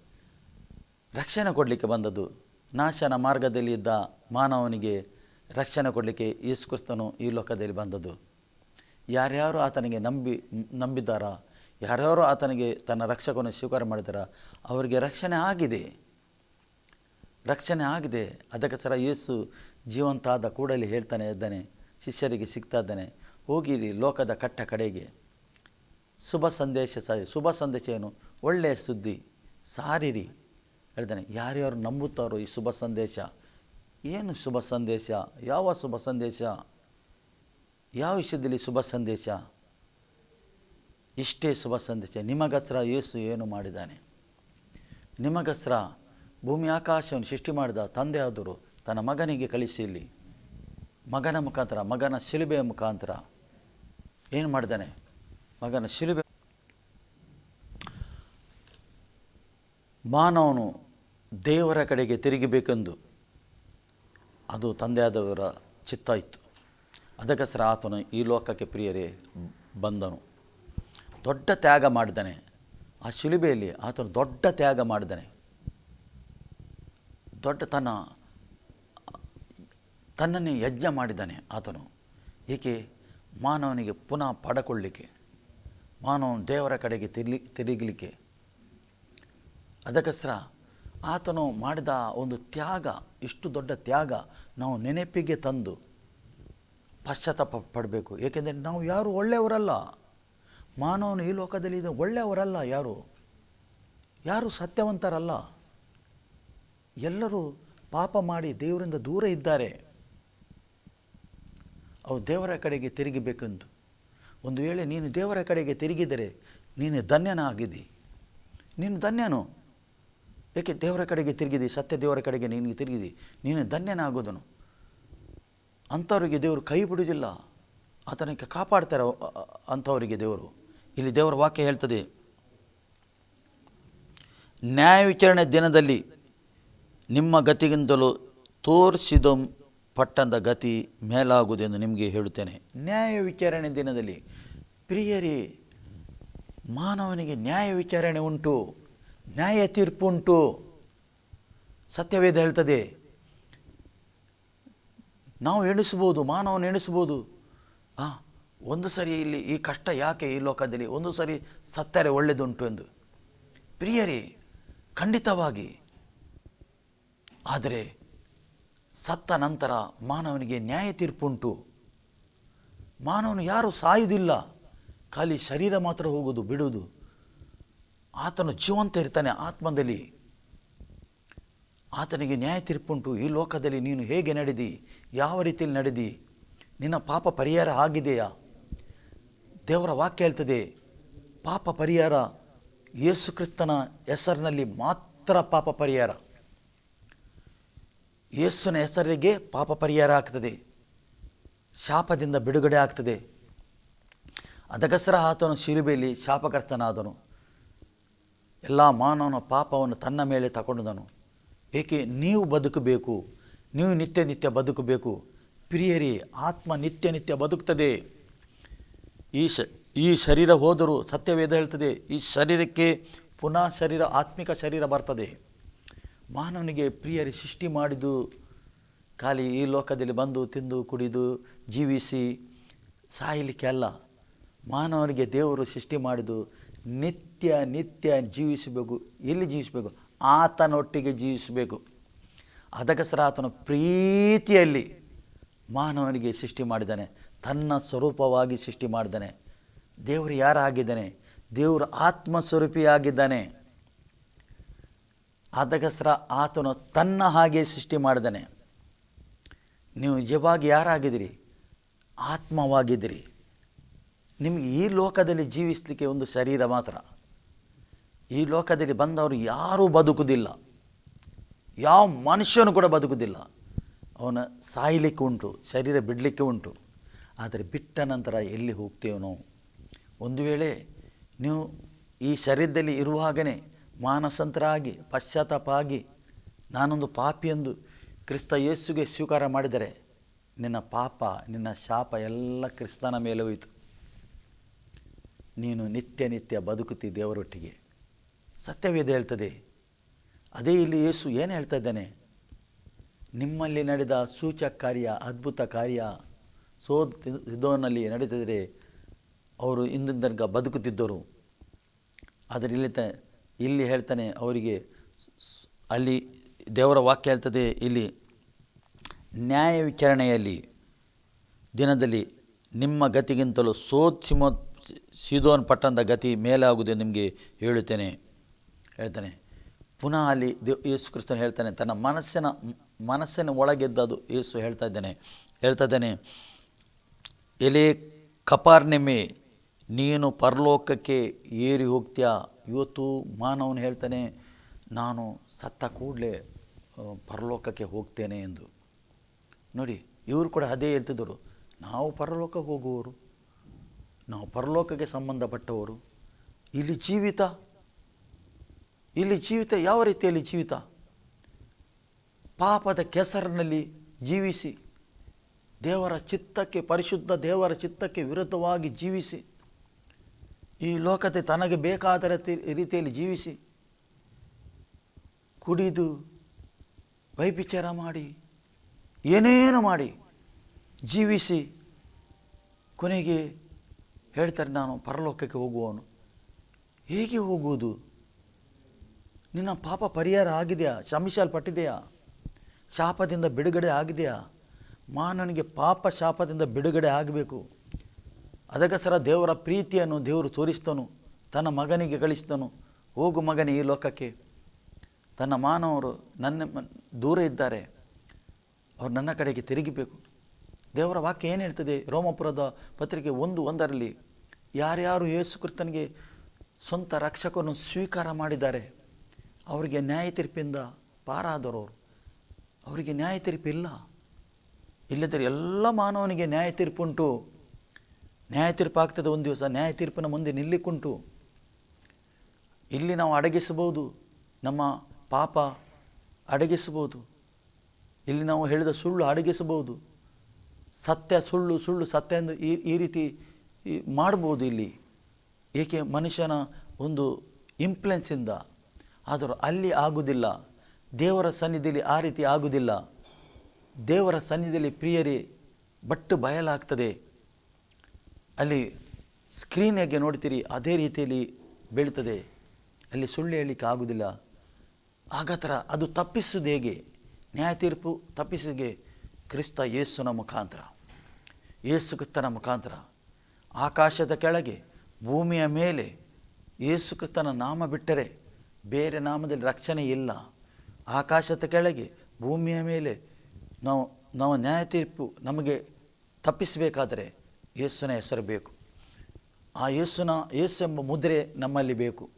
ರಕ್ಷಣೆ ಕೊಡಲಿಕ್ಕೆ ಬಂದದ್ದು. ನಾಶನ ಮಾರ್ಗದಲ್ಲಿ ಇದ್ದ ಮಾನವನಿಗೆ ರಕ್ಷಣೆ ಕೊಡಲಿಕ್ಕೆ ಯೇಸು ಕ್ರಿಸ್ತನು ಈ ಲೋಕದಲ್ಲಿ ಬಂದದ್ದು. ಯಾರ್ಯಾರು ಆತನಿಗೆ ನಂಬಿ, ನಂಬಿದ್ದಾರ, ಯಾರ್ಯಾರು ಆತನಿಗೆ ತನ್ನ ರಕ್ಷಕನ ಸ್ವೀಕಾರ ಮಾಡಿದಾರ ಅವರಿಗೆ ರಕ್ಷಣೆ ಆಗಿದೆ. ರಕ್ಷಣೆ ಆಗಿದೆ. ಅದಕ್ಕೋಸ್ಕರ ಯೇಸು ಜೀವಂತ ಆದ ಕೂಡಲೇ ಹೇಳ್ತಾನೆ ಇದ್ದಾನೆ, ಶಿಷ್ಯರಿಗೆ ಸಿಗ್ತಾ ಇದ್ದಾನೆ ಹೋಗಿರಿ ಲೋಕದ ಕಟ್ಟ ಕಡೆಗೆ. ಶುಭ ಸಂದೇಶ ಸಾರಿ, ಶುಭ ಸಂದೇಶ ಏನು? ಒಳ್ಳೆಯ ಸುದ್ದಿ, ಸಾರಿರಿ, ಹೇಳ್ತಾನೆ. ಯಾರ್ಯಾರು ನಂಬುತ್ತಾರೋ ಈ ಶುಭ ಸಂದೇಶ? ಏನು ಶುಭ ಸಂದೇಶ? ಯಾವ ಶುಭ ಸಂದೇಶ? ಯಾವ ವಿಷಯದಲ್ಲಿ ಶುಭ ಸಂದೇಶ? ಇಷ್ಟೇ ಶುಭ ಸಂದೇಶ. ನಿಮಗಸ್ರ ಯೇಸು ಏನು ಮಾಡಿದ್ದಾನೆ? ನಿಮಗಸ್ರ ಭೂಮಿ ಆಕಾಶವನ್ನು ಸೃಷ್ಟಿ ಮಾಡಿದ ತಂದೆಯಾದರು ತನ್ನ ಮಗನಿಗೆ ಕಳಿಸಿ ಇಲ್ಲಿ. ಮಗನ ಮುಖಾಂತರ, ಮಗನ ಶಿಲುಬೆಯ ಮುಖಾಂತರ. ಏನು ಮಾಡಿದ್ದಾನೆ? ಮಗನ ಶಿಲುಬೆ. ಮಾನವನು ದೇವರ ಕಡೆಗೆ ತಿರುಗಬೇಕೆಂದು ಅದು ತಂದೆಯಾದವರ ಚಿತ್ತ ಇತ್ತು. ಅದಕ್ಕೋಸ್ಕರ ಆತನು ಈ ಲೋಕಕ್ಕೆ ಪ್ರಿಯರೇ ಬಂದನು. ದೊಡ್ಡ ತ್ಯಾಗ ಮಾಡಿದ್ದಾನೆ. ಆ ಶಿಲುಬೆಯಲ್ಲಿ ಆತನು ದೊಡ್ಡ ತ್ಯಾಗ ಮಾಡಿದ್ದಾನೆ. ದೊಡ್ಡ ತನ್ನ, ತನ್ನನ್ನೇ ಯಜ್ಞ ಮಾಡಿದ್ದಾನೆ ಆತನು. ಏಕೆ? ಮಾನವನಿಗೆ ಪುನಃ ಪಡಕೊಳ್ಳಿಕ್ಕೆ ಮಾನವನು ದೇವರ ಕಡೆಗೆ ತಿರ್ಲಿ, ತಿರುಗಲಿಕ್ಕೆ. ಅದಕ್ಕೋಸ್ಕರ ಆತನು ಮಾಡಿದ ಒಂದು ತ್ಯಾಗ, ಇಷ್ಟು ದೊಡ್ಡ ತ್ಯಾಗ ನಾವು ನೆನಪಿಗೆ ತಂದು ಪಶ್ಚಾತ್ತಾಪ ಪಡಬೇಕು. ಏಕೆಂದರೆ ನಾವು ಯಾರು ಒಳ್ಳೆಯವರಲ್ಲ. ಮಾನವನು ಈ ಲೋಕದಲ್ಲಿ ಇದ್ದರೆ ಒಳ್ಳೆಯವರಲ್ಲ ಯಾರು? ಯಾರು ಸತ್ಯವಂತರಲ್ಲ? ಎಲ್ಲರೂ ಪಾಪ ಮಾಡಿ ದೇವರಿಂದ ದೂರ ಇದ್ದಾರೆ. ಅವು ದೇವರ ಕಡೆಗೆ ತಿರುಗಿಬೇಕೆಂದು. ಒಂದು ವೇಳೆ ನೀನು ದೇವರ ಕಡೆಗೆ ತಿರುಗಿದರೆ ನೀನು ಧನ್ಯನಾಗಿದ್ದಿ. ನೀನು ಧನ್ಯನು. ಏಕೆ ದೇವರ ಕಡೆಗೆ ತಿರುಗಿದಿ? ಸತ್ಯ ದೇವರ ಕಡೆಗೆ ನಿನಗೆ ತಿರುಗಿದಿ. ನೀನು ಧನ್ಯನಾಗೋದನು. ಅಂಥವರಿಗೆ ದೇವರು ಕೈ ಬಿಡುವುದಿಲ್ಲ. ಆತನಕ್ಕೆ ಕಾಪಾಡ್ತಾರೆ ಅಂಥವರಿಗೆ ದೇವರು. ಇಲ್ಲಿ ದೇವರ ವಾಕ್ಯ ಹೇಳ್ತದೆ, ನ್ಯಾಯ ವಿಚಾರಣೆ ದಿನದಲ್ಲಿ ನಿಮ್ಮ ಗತಿಗಿಂತಲೂ ತೋರಿಸಿದ ಪಟ್ಟಂದ ಗತಿ ಮೇಲಾಗುವುದೆಂದು ನಿಮಗೆ ಹೇಳುತ್ತೇನೆ. ನ್ಯಾಯ ವಿಚಾರಣೆ ದಿನದಲ್ಲಿ ಪ್ರಿಯರೇ, ಮಾನವನಿಗೆ ನ್ಯಾಯ ವಿಚಾರಣೆ ಉಂಟು, ನ್ಯಾಯ ತೀರ್ಪು ಉಂಟು. ಸತ್ಯವೇದ ಹೇಳ್ತದೆ, ನಾವು ಎಣಿಸ್ಬೋದು ಮಾನವನ ಎಣಿಸ್ಬೋದು ಆ, ಒಂದು ಸರಿ ಇಲ್ಲಿ ಈ ಕಷ್ಟ ಯಾಕೆ ಈ ಲೋಕದಲ್ಲಿ, ಒಂದು ಸರಿ ಸತ್ತರೆ ಒಳ್ಳೆಯದುಂಟು ಎಂದು. ಪ್ರಿಯರೇ, ಖಂಡಿತವಾಗಿ. ಆದರೆ, ಸತ್ತ ನಂತರ ಮಾನವನಿಗೆ ನ್ಯಾಯ ತೀರ್ಪುಂಟು ಮಾನವನು ಯಾರು ಸಾಯುವುದಿಲ್ಲ. ಖಾಲಿ ಶರೀರ ಮಾತ್ರ ಹೋಗೋದು ಬಿಡುವುದು ಆತನು ಜೀವಂತ ಇರ್ತಾನೆ ಆತ್ಮದಲ್ಲಿ. ಆತನಿಗೆ ನ್ಯಾಯ ತೀರ್ಪುಂಟು, ಈ ಲೋಕದಲ್ಲಿ ನೀನು ಹೇಗೆ ನಡೆದಿ, ಯಾವ ರೀತಿಯಲ್ಲಿ ನಡೆದಿ, ನಿನ್ನ ಪಾಪ ಪರಿಹಾರ ಆಗಿದೆಯಾ? ದೇವರ ವಾಕ್ಯ ಹೇಳ್ತದೆ, ಪಾಪ ಪರಿಹಾರ ಯೇಸುಕ್ರಿಸ್ತನ ಹೆಸರಿನಲ್ಲಿ ಮಾತ್ರ ಪಾಪ ಪರಿಹಾರ. ಯೇಸುನ ಹೆಸರಿಗೆ ಪಾಪ ಪರಿಹಾರ ಆಗ್ತದೆ. ಶಾಪದಿಂದ ಬಿಡುಗಡೆ ಆಗ್ತದೆ. ಅದಕ್ಕೋಸ್ಕರ ಆತನು ಶಿಲುಬೆಯಲ್ಲಿ ಶಾಪಗ್ರಸ್ತನಾದನು ಎಲ್ಲ ಮಾನವನ ಪಾಪವನ್ನು ತನ್ನ ಮೇಲೆ ತಗೊಂಡನು ಏಕೆ, ನೀವು ಬದುಕಬೇಕು, ನೀವು ನಿತ್ಯ ನಿತ್ಯ ಬದುಕಬೇಕು. ಪ್ರಿಯರಿ, ಆತ್ಮ ನಿತ್ಯ ನಿತ್ಯ ಬದುಕ್ತದೆ. ಈ ಶ, ಈ ಶರೀರ ಹೋದರೂ ಸತ್ಯವೇದ ಹೇಳ್ತದೆ, ಈ ಶರೀರಕ್ಕೆ ಪುನಃ ಶರೀರ, ಆತ್ಮಿಕ ಶರೀರ ಬರ್ತದೆ. ಮಾನವನಿಗೆ ಪ್ರಿಯರಿ, ಸೃಷ್ಟಿ ಮಾಡಿದು ಖಾಲಿ ಈ ಲೋಕದಲ್ಲಿ ಬಂದು ತಿಂದು ಕುಡಿದು ಜೀವಿಸಿ ಸಾಯಲಿಕ್ಕೆ ಅಲ್ಲ. ಮಾನವನಿಗೆ ದೇವರು ಸೃಷ್ಟಿ ಮಾಡಿದ್ದು ನಿತ್ಯ ನಿತ್ಯ ಜೀವಿಸಬೇಕು. ಎಲ್ಲಿ ಜೀವಿಸಬೇಕು? ಆತನೊಟ್ಟಿಗೆ ಜೀವಿಸಬೇಕು. ಅದಕ್ಕೋಸ್ಕರ ಆತನ ಪ್ರೀತಿಯಲ್ಲಿ ಮಾನವನಿಗೆ ಸೃಷ್ಟಿ ಮಾಡಿದ್ದಾನೆ. ತನ್ನ ಸ್ವರೂಪವಾಗಿ ಸೃಷ್ಟಿ ಮಾಡಿದ್ದಾನೆ. ದೇವರು ಯಾರಾಗಿದ್ದಾನೆ? ದೇವರು ಆತ್ಮಸ್ವರೂಪಿಯಾಗಿದ್ದಾನೆ. ಅದಕ್ಕೋಸ್ಕರ ಆತನು ತನ್ನ ಹಾಗೆ ಸೃಷ್ಟಿ ಮಾಡಿದ್ದಾನೆ. ನೀವು ನಿಜವಾಗಿ ಯಾರಾಗಿದ್ದೀರಿ? ಆತ್ಮವಾಗಿದ್ದೀರಿ. ನಿಮಗೆ ಈ ಲೋಕದಲ್ಲಿ ಜೀವಿಸಲಿಕ್ಕೆ ಒಂದು ಶರೀರ ಮಾತ್ರ. ಈ ಲೋಕದಲ್ಲಿ ಬಂದವರು ಯಾರೂ ಬದುಕುವುದಿಲ್ಲ ಯಾವ ಮನುಷ್ಯನು ಕೂಡ ಬದುಕುವುದಿಲ್ಲ ಅವನ ಸಾಯಲಿಕ್ಕೆ ಉಂಟು, ಶರೀರ ಬಿಡಲಿಕ್ಕೆ ಉಂಟು. ಆದರೆ ಬಿಟ್ಟ ನಂತರ ಎಲ್ಲಿ ಹೋಗ್ತೇವೋ ಒಂದು ವೇಳೆ ನೀವು ಈ ಶರೀರದಲ್ಲಿ ಇರುವಾಗಲೇ ಮಾನಸಂತರಾಗಿ ಪಶ್ಚಾತ್ತಾಪ ಆಗಿ ನಾನೊಂದು ಪಾಪಿ ಎಂದು ಕ್ರಿಸ್ತ ಯೇಸುಗೆ ಸ್ವೀಕಾರ ಮಾಡಿದರೆ ನಿನ್ನ ಪಾಪ, ನಿನ್ನ ಶಾಪ ಎಲ್ಲ ಕ್ರಿಸ್ತನ ಮೇಲೆ ಹೋಯಿತು. ನೀನು ನಿತ್ಯ ನಿತ್ಯ ಬದುಕುತ್ತಿ ದೇವರೊಟ್ಟಿಗೆ. ಸತ್ಯವೇದ ಹೇಳ್ತದೆ. ಅದೇ ಇಲ್ಲಿ ಯೇಸು ಏನು ಹೇಳ್ತಾ ಇದ್ದಾನೆ? ನಿಮ್ಮಲ್ಲಿ ನಡೆದ ಸೂಚಕ ಕಾರ್ಯ, ಅದ್ಭುತ ಕಾರ್ಯ ಸೋದ್ ಸಿದೋನಲ್ಲಿ ನಡೀತಿದ್ರೆ ಅವರು ಇಂದಿನ ತನಕ ಬದುಕುತ್ತಿದ್ದರು. ಆದರೆ ಇಲ್ಲಿ ತ, ಇಲ್ಲಿ ಹೇಳ್ತಾನೆ ಅವರಿಗೆ ಅಲ್ಲಿ ದೇವರ ವಾಕ್ಯ ಹೇಳ್ತದೆ ಇಲ್ಲಿ, ನ್ಯಾಯ ವಿಚಾರಣೆಯಲ್ಲಿ ದಿನದಲ್ಲಿ ನಿಮ್ಮ ಗತಿಗಿಂತಲೂ ಸೋತ್ ಸಿದೋನ್ ಪಟ್ಟಣದ ಗತಿ ಮೇಲಾಗುವುದು ನಿಮಗೆ ಹೇಳುತ್ತೇನೆ. ಹೇಳ್ತಾನೆ. ಪುನಃ ಅಲ್ಲಿ ದೇವ್ ಯೇಸು ಕ್ರಿಸ್ತನು ಹೇಳ್ತಾನೆ, ತನ್ನ ಮನಸ್ಸಿನ ಮನಸ್ಸಿನ ಒಳಗೆದ್ದದು ಯೇಸು ಹೇಳ್ತಾ ಇದ್ದಾನೆ. ಹೇಳ್ತಾ ಇದ್ದಾನೆ, ಎಲೆ ಕಪಾರ್ನೆಮೆ, ನೀನು ಪರಲೋಕಕ್ಕೆ ಏರಿ ಹೋಗ್ತೀಯಾ? ಇವತ್ತು ಮಾನವನು ಹೇಳ್ತಾನೆ, ನಾನು ಸತ್ತ ಕೂಡಲೇ ಪರಲೋಕಕ್ಕೆ ಹೋಗ್ತೇನೆ ಎಂದು. ನೋಡಿ, ಇವರು ಕೂಡ ಅದೇ ಹೇಳ್ತಿದ್ದರು. ನಾವು ಪರಲೋಕ ಹೋಗುವವರು. ನಾವು ಪರಲೋಕಕ್ಕೆ ಸಂಬಂಧಪಟ್ಟವರು. ಇಲ್ಲಿ ಜೀವಿತ. ಇಲ್ಲಿ ಜೀವಿತ ಯಾವ ರೀತಿಯಲ್ಲಿ ಜೀವಿತ? ಪಾಪದ ಕೆಸರಿನಲ್ಲಿ ಜೀವಿಸಿ, ದೇವರ ಚಿತ್ತಕ್ಕೆ, ಪರಿಶುದ್ಧ ದೇವರ ಚಿತ್ತಕ್ಕೆ ವಿರುದ್ಧವಾಗಿ ಜೀವಿಸಿ, ಈ ಲೋಕತೆ ತನಗೆ ಬೇಕಾದ ರೀತಿ- ರೀತಿಯಲ್ಲಿ ಜೀವಿಸಿ, ಕುಡಿದು ವೈಪಿಚಾರ ಮಾಡಿ, ಏನೇನು ಮಾಡಿ ಜೀವಿಸಿ, ಕೊನೆಗೆ ಹೇಳ್ತಾರೆ, ನಾನು ಪರಲೋಕಕ್ಕೆ ಹೋಗುವವನು. ಹೇಗೆ ಹೋಗುವುದು? ನಿನ್ನ ಪಾಪ ಪರಿಹಾರ ಆಗಿದೆಯಾ? ಶಮಿಸಲ್ಪಟ್ಟಿದೆಯಾ ಶಾಪದಿಂದ ಬಿಡುಗಡೆ ಆಗಿದೆಯಾ? ಮಾನವನಿಗೆ ಪಾಪ ಶಾಪದಿಂದ ಬಿಡುಗಡೆ ಆಗಬೇಕು. ಅದಕ್ಕೋಸ್ಕರ ದೇವರ ಪ್ರೀತಿಯನ್ನು ದೇವರು ತೋರಿಸ್ತನು, ತನ್ನ ಮಗನಿಗೆ ಕಳಿಸ್ತನು ಹೋಗು ಮಗನೇ ಈ ಲೋಕಕ್ಕೆ. ತನ್ನ ಮಾನವರು ನನ್ನ ದೂರ ಇದ್ದಾರೆ. ಅವರು ನನ್ನ ಕಡೆಗೆ ತಿರುಗಿಬೇಕು. ದೇವರ ವಾಕ್ಯ ಏನು ಹೇಳ್ತದೆ? ರೋಮಪುರದ ಪತ್ರಿಕೆ ಒಂದು, ಒಂದರಲ್ಲಿ ಯಾರ್ಯಾರು ಯೇಸು ಸ್ವಂತ ರಕ್ಷಕರನ್ನು ಸ್ವೀಕಾರ ಮಾಡಿದ್ದಾರೆ, ಅವರಿಗೆ ನ್ಯಾಯ ತೀರ್ಪಿಂದ ಪಾರಾದವರು ಅವರಿಗೆ ನ್ಯಾಯ ತೀರ್ಪಿಲ್ಲ ಇಲ್ಲದರೆ ಎಲ್ಲ ಮಾನವನಿಗೆ ನ್ಯಾಯ ತೀರ್ಪುಂಟು ನ್ಯಾಯ ತೀರ್ಪು ಆಗ್ತದೆ ಒಂದು ದಿವಸ, ನ್ಯಾಯ ತೀರ್ಪಿನ ಮುಂದೆ ನಿಲ್ಲಿಕ್ಕುಂಟು. ಇಲ್ಲಿ ನಾವು ಅಡಗಿಸಬಹುದು, ನಮ್ಮ ಪಾಪ ಅಡಗಿಸಬಹುದು. ಇಲ್ಲಿ ನಾವು ಹೇಳಿದ ಸುಳ್ಳು ಅಡಗಿಸಬಹುದು. ಸತ್ಯ, ಸುಳ್ಳು ಸುಳ್ಳು ಸತ್ಯ ಎಂದು ಈ ಈ ರೀತಿ ಮಾಡ್ಬೋದು ಇಲ್ಲಿ. ಏಕೆ? ಮನುಷ್ಯನ ಒಂದು ಇಂಪ್ಲೆನ್ಸಿಂದ ಆದರೂ ಅಲ್ಲಿ ಆಗುವುದಿಲ್ಲ ದೇವರ ಸನ್ನಿಧಿಯಲ್ಲಿ ಆ ರೀತಿ ಆಗುವುದಿಲ್ಲ ದೇವರ ಸನ್ನಿಧಿಯಲ್ಲಿ ಪ್ರಿಯರೇ, ಬಟ್ಟು ಬಯಲಾಗ್ತದೆ. ಅಲ್ಲಿ ಸ್ಕ್ರೀನ್ ಹೇಗೆ ನೋಡ್ತೀರಿ? ಅದೇ ರೀತಿಯಲ್ಲಿ ಬೀಳ್ತದೆ. ಅಲ್ಲಿ ಸುಳ್ಳು ಹೇಳಲಿಕ್ಕೆ ಆಗುವುದಿಲ್ಲ ಆಗ ಥರ ಅದು ತಪ್ಪಿಸುವುದು ಹೇಗೆ? ನ್ಯಾಯ ತೀರ್ಪು ತಪ್ಪಿಸುವುದೇ ಕ್ರಿಸ್ತ ಯೇಸುನ ಮುಖಾಂತರ. ಯೇಸು ಕ್ರಿಸ್ತನ ಮುಖಾಂತರ. ಆಕಾಶದ ಕೆಳಗೆ, ಭೂಮಿಯ ಮೇಲೆ ಯೇಸುಕ್ರಿಸ್ತನ ನಾಮ ಬಿಟ್ಟರೆ ಬೇರೆ ನಾಮದಲ್ಲಿ ರಕ್ಷಣೆ ಇಲ್ಲ. ಆಕಾಶದ ಕೆಳಗೆ, ಭೂಮಿಯ ಮೇಲೆ ನಾವು ನಾವು ನ್ಯಾಯ ತೀರ್ಪು ನಮಗೆ ತಪ್ಪಿಸಬೇಕಾದರೆ ಯೇಸುನ ಹೆಸರು ಬೇಕು. ಆ ಯೇಸುನ, ಯೇಸು ಎಂಬ ಮುದ್ರೆ ನಮ್ಮಲ್ಲಿ ಬೇಕು.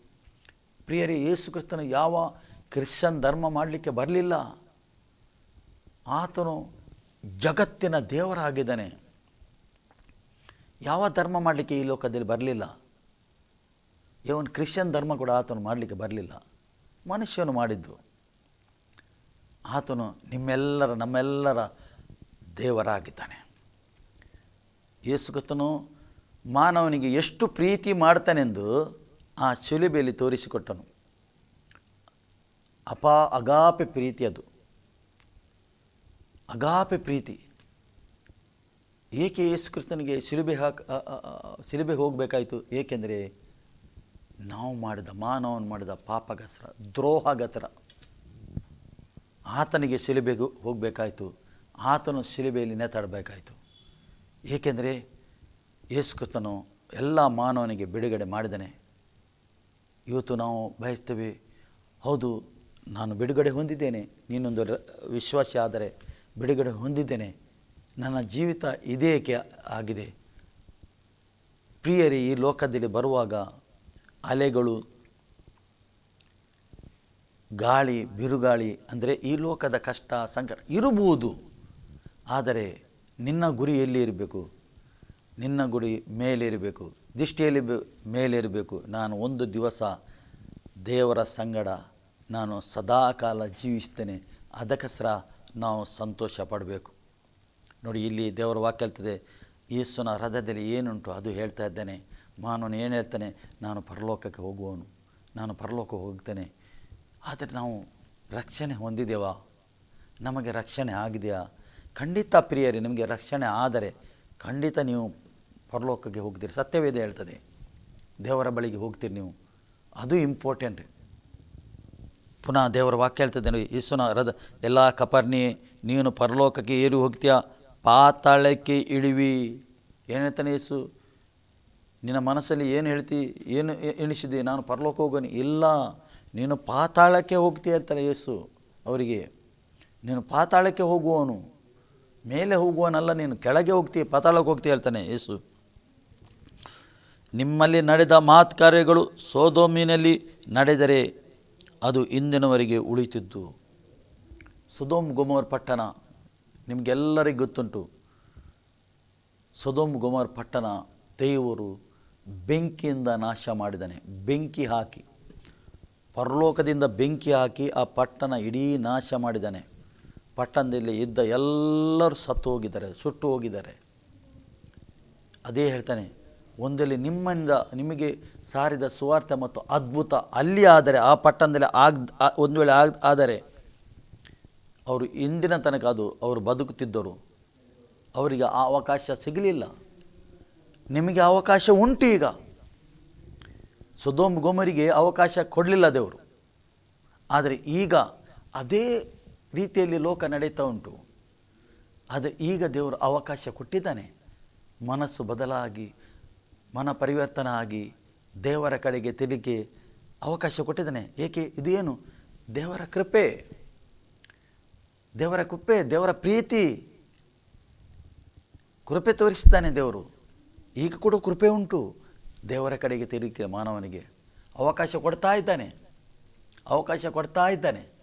ಪ್ರಿಯರೇ ಯೇಸು ಕ್ರಿಸ್ತನು ಯಾವ ಕ್ರಿಶ್ಚನ್ ಧರ್ಮ ಮಾಡಲಿಕ್ಕೆ ಬರಲಿಲ್ಲ. ಆತನು ಜಗತ್ತಿನ ದೇವರಾಗಿದ್ದಾನೆ. ಯಾವ ಧರ್ಮ ಮಾಡಲಿಕ್ಕೆ ಈ ಲೋಕದಲ್ಲಿ ಬರಲಿಲ್ಲ? ಇವನು ಕ್ರಿಶ್ಚಿಯನ್ ಧರ್ಮ ಕೂಡ ಆತನು ಮಾಡಲಿಕ್ಕೆ ಬರಲಿಲ್ಲ. ಮನುಷ್ಯನು ಮಾಡಿದ್ದು. ಆತನು ನಿಮ್ಮೆಲ್ಲರ, ನಮ್ಮೆಲ್ಲರ ದೇವರಾಗಿದ್ದಾನೆ. ಯೇಸುಗತನು ಮಾನವನಿಗೆ ಎಷ್ಟು ಪ್ರೀತಿ ಮಾಡ್ತಾನೆಂದು ಆ ಶಿಲುಬೆಯಲ್ಲಿ ತೋರಿಸಿಕೊಟ್ಟನು. ಅಪಾ ಅಗಾಪೆ ಪ್ರೀತಿ ಅದು. ಅಗಾಪೆ ಪ್ರೀತಿ. ಏಕೆ ಯೇಸು ಕ್ರಿಸ್ತನಿಗೆ ಶಿಲುಬೆ ಹಾಕ ಶಿಲುಬೆ ಹೋಗಬೇಕಾಯಿತು? ಏಕೆಂದರೆ ನಾವು ಮಾಡಿದ ಮಾನವನು ಮಾಡಿದ ಪಾಪಗಸರ ದ್ರೋಹಗತರ ಆತನಿಗೆ ಶಿಲುಬೆಗೂ ಹೋಗಬೇಕಾಯಿತು. ಆತನು ಶಿಲುಬೆಯಲ್ಲಿ ನೇತಾಡಬೇಕಾಯಿತು ಏಕೆಂದರೆ ಯೇಸು ಕ್ರಿಸ್ತನು ಎಲ್ಲ ಮಾನವನಿಗೆ ಬಿಡುಗಡೆ ಮಾಡಿದನೆ ಇವತ್ತು ನಾವು ಬಯಸ್ತೇವೆ, ಹೌದು, ನಾನು ಬಿಡುಗಡೆ ಹೊಂದಿದ್ದೇನೆ. ನೀನೊಂದು ವಿಶ್ವಾಸಿ ಆದರೆ ಬಿಡುಗಡೆ ಹೊಂದಿದ್ದೇನೆ. ನನ್ನ ಜೀವಿತ ಇದೇಕೆ ಆಗಿದೆ? ಪ್ರಿಯರೇ, ಈ ಲೋಕದಲ್ಲಿ ಬರುವಾಗ ಅಲೆಗಳು, ಗಾಳಿ, ಬಿರುಗಾಳಿ, ಅಂದರೆ ಈ ಲೋಕದ ಕಷ್ಟ, ಸಂಕಟ ಇರಬಹುದು. ಆದರೆ ನಿನ್ನ ಗುರಿ ಎಲ್ಲಿ ಇರಬೇಕು? ನಿನ್ನ ಗುರಿ ಮೇಲಿರಬೇಕು ದೃಷ್ಟಿಯಲ್ಲಿ ಮೇಲಿರಬೇಕು ನಾನು ಒಂದು ದಿವಸ ದೇವರ ಸಂಗಡ ನಾನು ಸದಾಕಾಲ ಜೀವಿಸ್ತೇನೆ. ಅದಕ್ಕೋಸ್ಕರ ನಾವು ಸಂತೋಷ ಪಡಬೇಕು. ನೋಡಿ, ಇಲ್ಲಿ ದೇವರ ವಾಕ್ಯ ಹೇಳ್ತದೆ ಯೇಸುನ ಹೃದಯದಲ್ಲಿ ಏನುಂಟು ಅದು ಹೇಳ್ತಾ ಇದ್ದೇನೆ. ಮಾನವನು ಏನು ಹೇಳ್ತಾನೆ? ನಾನು ಪರಲೋಕಕ್ಕೆ ಹೋಗುವವನು. ನಾನು ಪರಲೋಕಕ್ಕೆ ಹೋಗ್ತೇನೆ. ಆದರೆ ನಾವು ರಕ್ಷಣೆ ಹೊಂದಿದ್ದೇವಾ ನಮಗೆ ರಕ್ಷಣೆ ಆಗಿದೆಯಾ? ಖಂಡಿತ ಪ್ರಿಯರಿ, ನಿಮಗೆ ರಕ್ಷಣೆ ಆದರೆ ಖಂಡಿತ ನೀವು ಪರಲೋಕಕ್ಕೆ ಹೋಗ್ತೀರಿ. ಸತ್ಯವೇದ ಹೇಳ್ತದೆ, ದೇವರ ಬಳಿಗೆ ಹೋಗ್ತೀರಿ ನೀವು. ಅದು ಇಂಪಾರ್ಟೆಂಟ್. ಪುನಃ ದೇವರ ವಾಕ್ಯ ಹೇಳ್ತದೆ ಯೇಸುನ ಹೃದ, ಎಲ್ಲ ಕಪರ್ನಿ, ನೀನು ಪರಲೋಕಕ್ಕೆ ಏರಿ ಹೋಗ್ತೀಯ? ಪಾತಾಳಕ್ಕೆ ಇಳಿವಿ. ಏನು ಹೇಳ್ತಾನೆ ಯೇಸು, ನಿನ್ನ ಮನಸ್ಸಲ್ಲಿ ಏನು ಹೇಳ್ತಿ, ಏನು ಎಣಿಸಿದೆ, ನಾನು ಪರಲೋಕ ಹೋಗೋನಿ ಇಲ್ಲ, ನೀನು ಪಾತಾಳಕ್ಕೆ ಹೋಗ್ತೀಯ ಹೇಳ್ತಾನೆ ಯೇಸು ಅವರಿಗೆ. ನೀನು ಪಾತಾಳಕ್ಕೆ ಹೋಗುವವನು. ಮೇಲೆ ಹೋಗುವನಲ್ಲ ನೀನು ಕೆಳಗೆ ಹೋಗ್ತೀಯ, ಪಾತಾಳಕ್ಕೆ ಹೋಗ್ತೀಯ ಹೇಳ್ತಾನೆ ಯೇಸು. ನಿಮ್ಮಲ್ಲಿ ನಡೆದ ಮಾತ್ ಕಾರ್ಯಗಳು ಸೋದೋಮಿನಲ್ಲಿ ನಡೆದರೆ ಅದು ಇಂದಿನವರೆಗೆ ಉಳಿತಿದ್ದು. ಸುದೋಮ್ ಗುಮೋರ್ ಪಟ್ಟಣ. ನಿಮಗೆಲ್ಲರಿಗೂ ಗೊತ್ತುಂಟು. ಸದೋಮ್ ಗುಮಾರ್ ಪಟ್ಟಣ ದೇವರು ಬೆಂಕಿಯಿಂದ ನಾಶ ಮಾಡಿದ್ದಾನೆ. ಬೆಂಕಿ ಹಾಕಿ. ಪರಲೋಕದಿಂದ ಬೆಂಕಿ ಹಾಕಿ ಆ ಪಟ್ಟಣ ಇಡೀ ನಾಶ ಮಾಡಿದ್ದಾನೆ. ಪಟ್ಟಣದಲ್ಲಿ ಇದ್ದ ಎಲ್ಲರೂ ಸತ್ತು ಹೋಗಿದ್ದಾರೆ, ಸುಟ್ಟು ಹೋಗಿದ್ದಾರೆ. ಅದೇ ಹೇಳ್ತಾನೆ, ಒಂದಲ್ಲಿ ನಿಮ್ಮಿಂದ ನಿಮಗೆ ಸಾರಿದ ಸುವಾರ್ಥ ಮತ್ತು ಅದ್ಭುತ, ಅಲ್ಲಿ ಆದರೆ ಆ ಪಟ್ಟಣದಲ್ಲಿ ಆಗ್ದ ಒಂದು ವೇಳೆ ಆಗ, ಆದರೆ ಅವರು ಇಂದಿನ ತನಕ ಅದು ಅವರು ಬದುಕುತ್ತಿದ್ದರು. ಅವರಿಗೆ ಆ ಅವಕಾಶ ಸಿಗಲಿಲ್ಲ. ನಿಮಗೆ ಅವಕಾಶ ಉಂಟು ಈಗ. ಸುಧೋಮ್ ಗೊಮರಿಗೆ ಅವಕಾಶ ಕೊಡಲಿಲ್ಲ ದೇವರು. ಆದರೆ ಈಗ ಅದೇ ರೀತಿಯಲ್ಲಿ ಲೋಕ ನಡೀತಾ ಉಂಟು. ಆದರೆ ಈಗ ದೇವರು ಅವಕಾಶ ಕೊಟ್ಟಿದ್ದಾನೆ. ಮನಸ್ಸು ಬದಲಾಗಿ, ಮನ ಪರಿವರ್ತನೆ ಆಗಿ ದೇವರ ಕಡೆಗೆ ತಿರುಗಿ ಅವಕಾಶ ಕೊಟ್ಟಿದ್ದಾನೆ. ಏಕೆ? ಇದು ಏನು? ದೇವರ ಕೃಪೆ. ದೇವರ ಕೃಪೆ, ದೇವರ ಪ್ರೀತಿ. ಕೃಪೆ ತೋರಿಸ್ತಾನೆ ದೇವರು. ಈಗ ಕೂಡ ಕೃಪೆ ಉಂಟು. ದೇವರ ಕಡೆಗೆ ತಿರುಗಿ ಮಾನವನಿಗೆ. ಅವಕಾಶ ಕೊಡ್ತಾ ಇದ್ದಾನೆ. ಅವಕಾಶ ಕೊಡ್ತಾ ಇದ್ದಾನೆ.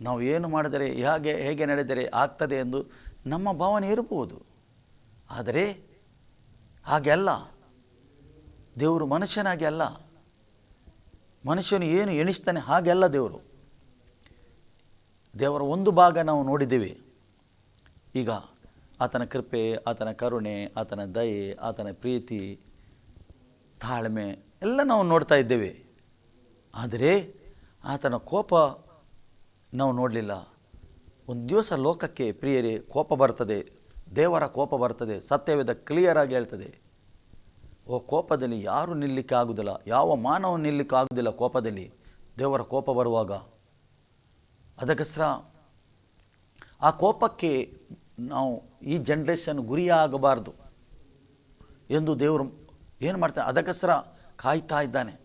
ನಾವು ಏನು ಮಾಡಿದರೆ, ಹೇಗೆ ಹೇಗೆ ನಡೆದರೆ ಆಗ್ತದೆ ಎಂದು ನಮ್ಮ ಭಾವನೆ ಇರಬಹುದು. ಆದರೆ, ಹಾಗೆ ಅಲ್ಲ. ದೇವರು ಮನುಷ್ಯನಾಗಿ ಅಲ್ಲ. ಮನುಷ್ಯನು ಏನು ಎಣಿಸ್ತಾನೆ ಹಾಗೆಲ್ಲ ದೇವರು. ದೇವರ ಒಂದು ಭಾಗ ನಾವು ನೋಡಿದ್ದೀವಿ. ಈಗ ಆತನ ಕೃಪೆ, ಆತನ ಕರುಣೆ, ಆತನ ದಯೆ, ಆತನ ಪ್ರೀತಿ, ತಾಳ್ಮೆ ಎಲ್ಲ ನಾವು ನೋಡ್ತಾ ಇದ್ದೇವೆ. ಆದರೆ ಆತನ ಕೋಪ ನಾವು ನೋಡಲಿಲ್ಲ. ಒಂದು ದಿವಸ ಲೋಕಕ್ಕೆ ಪ್ರಿಯರೇ, ಕೋಪ ಬರ್ತದೆ. ದೇವರ ಕೋಪ ಬರ್ತದೆ. ಸತ್ಯವೇದ ಕ್ಲಿಯರ್ ಆಗಿ ಹೇಳ್ತದೆ. ಓ ಕೋಪದಲ್ಲಿ ಯಾರು ನಿಲ್ಲಿಕ್ಕೆ ಆಗುವುದಿಲ್ಲ ಯಾವ ಮಾನವ ನಿಲ್ಲಕ್ಕೆ ಆಗುವುದಿಲ್ಲ ಕೋಪದಲ್ಲಿ. ದೇವರ ಕೋಪ ಬರುವಾಗ ಅದಕ್ಕೋಸ್ಕರ ಆ ಕೋಪಕ್ಕೆ ನಾವು ಈ ಜನ್ರೇಷನ್ ಗುರಿಯಾಗಬಾರ್ದು ಎಂದು ದೇವರು ಏನು ಮಾಡ್ತಾರೆ ಅದಕ್ಕೋಸ್ಕರ ಕಾಯ್ತಾ ಇದ್ದಾನೆ.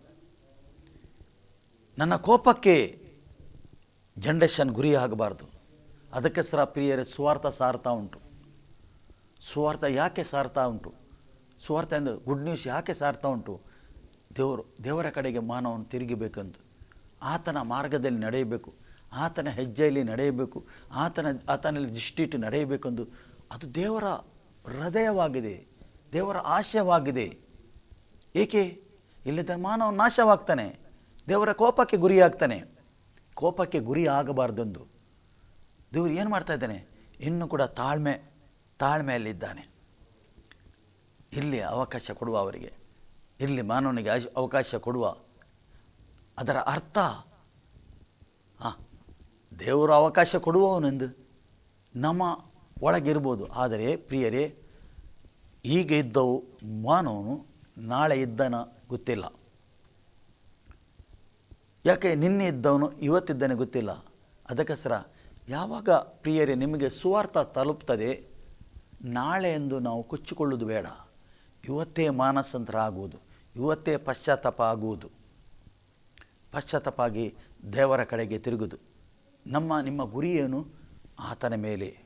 ನನ್ನ ಕೋಪಕ್ಕೆ ಜನ್ರೇಷನ್ ಗುರಿಯಾಗಬಾರ್ದು. ಅದಕ್ಕೋಸ್ಕರ ಪ್ರಿಯರೇ, ಸುವಾರ್ಥ ಸಾರ್ತಾ ಉಂಟು. ಸುವಾರ್ಥ ಯಾಕೆ ಸಾರ್ತಾ ಉಂಟು? ಸುವಾರ್ಥ ಎಂದು ಗುಡ್ ನ್ಯೂಸ್ ಯಾಕೆ ಸಾರ್ತಾ ಉಂಟು? ದೇವರು ದೇವರ ಕಡೆಗೆ ಮಾನವನು ತಿರುಗಿಬೇಕೆಂದು. ಆತನ ಮಾರ್ಗದಲ್ಲಿ ನಡೆಯಬೇಕು. ಆತನ ಹೆಜ್ಜೆಯಲ್ಲಿ ನಡೆಯಬೇಕು, ಆತನ, ಆತನಲ್ಲಿ ದೃಷ್ಟಿಟ್ಟು ನಡೆಯಬೇಕೆಂದು ಅದು ದೇವರ ಹೃದಯವಾಗಿದೆ, ದೇವರ ಆಶಯವಾಗಿದೆ. ಏಕೆ? ಇಲ್ಲದ ಮಾನವ ನಾಶವಾಗ್ತಾನೆ, ದೇವರ ಕೋಪಕ್ಕೆ ಗುರಿಯಾಗ್ತಾನೆ. ಕೋಪಕ್ಕೆ ಗುರಿ ಆಗಬಾರ್ದೆಂದು ದೇವರು ಏನು ಮಾಡ್ತಾ ಇದ್ದಾನೆ? ಇನ್ನೂ ಕೂಡ ತಾಳ್ಮೆ, ತಾಳ್ಮೆಯಲ್ಲಿದ್ದಾನೆ. ಇಲ್ಲಿ ಅವಕಾಶ ಕೊಡುವ ಅವರಿಗೆ, ಇಲ್ಲಿ ಮಾನವನಿಗೆ ಅವಕಾಶ ಕೊಡುವ ಅದರ ಅರ್ಥ. ಹಾಂ. ದೇವರು ಅವಕಾಶ ಕೊಡುವವನೆಂದು ನಮ್ಮ ಒಳಗಿರ್ಬೋದು. ಆದರೆ ಪ್ರಿಯರೇ ಈಗ ಇದ್ದವು ಮಾನವನು ನಾಳೆ ಇದ್ದನ ಗೊತ್ತಿಲ್ಲ. ಯಾಕೆ ನಿನ್ನೆ ಇದ್ದವನು ಇವತ್ತಿದ್ದಾನೆ ಗೊತ್ತಿಲ್ಲ? ಅದಕ್ಕೋಸ್ಕರ ಯಾವಾಗ ಪ್ರಿಯರೇ ನಿಮಗೆ ಸುವಾರ್ಥ ತಲುಪ್ತದೆ, ನಾಳೆ ಎಂದು ನಾವು ಕೊಚ್ಚಿಕೊಳ್ಳುವುದು ಬೇಡ. ಇವತ್ತೇ ಮಾನಸಂತರ ಆಗುವುದು, ಇವತ್ತೇ ಪಶ್ಚಾತ್ತಾಪ ಆಗುವುದು. ಪಶ್ಚಾತ್ತಾಪ ದೇವರ ಕಡೆಗೆ ತಿರುಗುದು ನಮ್ಮ, ನಿಮ್ಮ ಗುರಿ ಏನು? ಆತನ ಮೇಲೆ.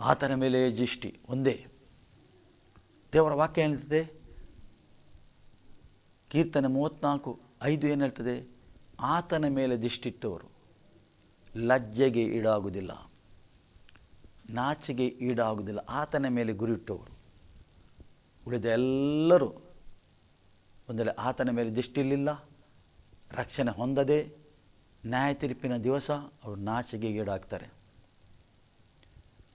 ಆತನ ಮೇಲೆ ದೃಷ್ಟಿ ಒಂದೇ. ದೇವರ ವಾಕ್ಯ ಏನಿರ್ತದೆ? ಕೀರ್ತನೆ ಮೂವತ್ತ್ನಾಲ್ಕು ಐದು ಏನು ಹೇಳ್ತದೆ? ಆತನ ಮೇಲೆ ದಿಷ್ಟಿಟ್ಟವರು. ಲಜ್ಜೆಗೆ ಈಡಾಗುವುದಿಲ್ಲ. ನಾಚಿಗೆ ಈಡಾಗುವುದಿಲ್ಲ. ಆತನ ಮೇಲೆ ಗುರಿಯಿಟ್ಟವರು. ಉಳಿದ ಎಲ್ಲರೂ ಒಂದೆಲೆ ಆತನ ಮೇಲೆ ದಿಷ್ಟಿರಲಿಲ್ಲ ರಕ್ಷಣೆ ಹೊಂದದೆ ನ್ಯಾಯ ತೀರ್ಪಿನ ದಿವಸ ಅವರು ನಾಚಿಗೆ ಗೀಡಾಗ್ತಾರೆ.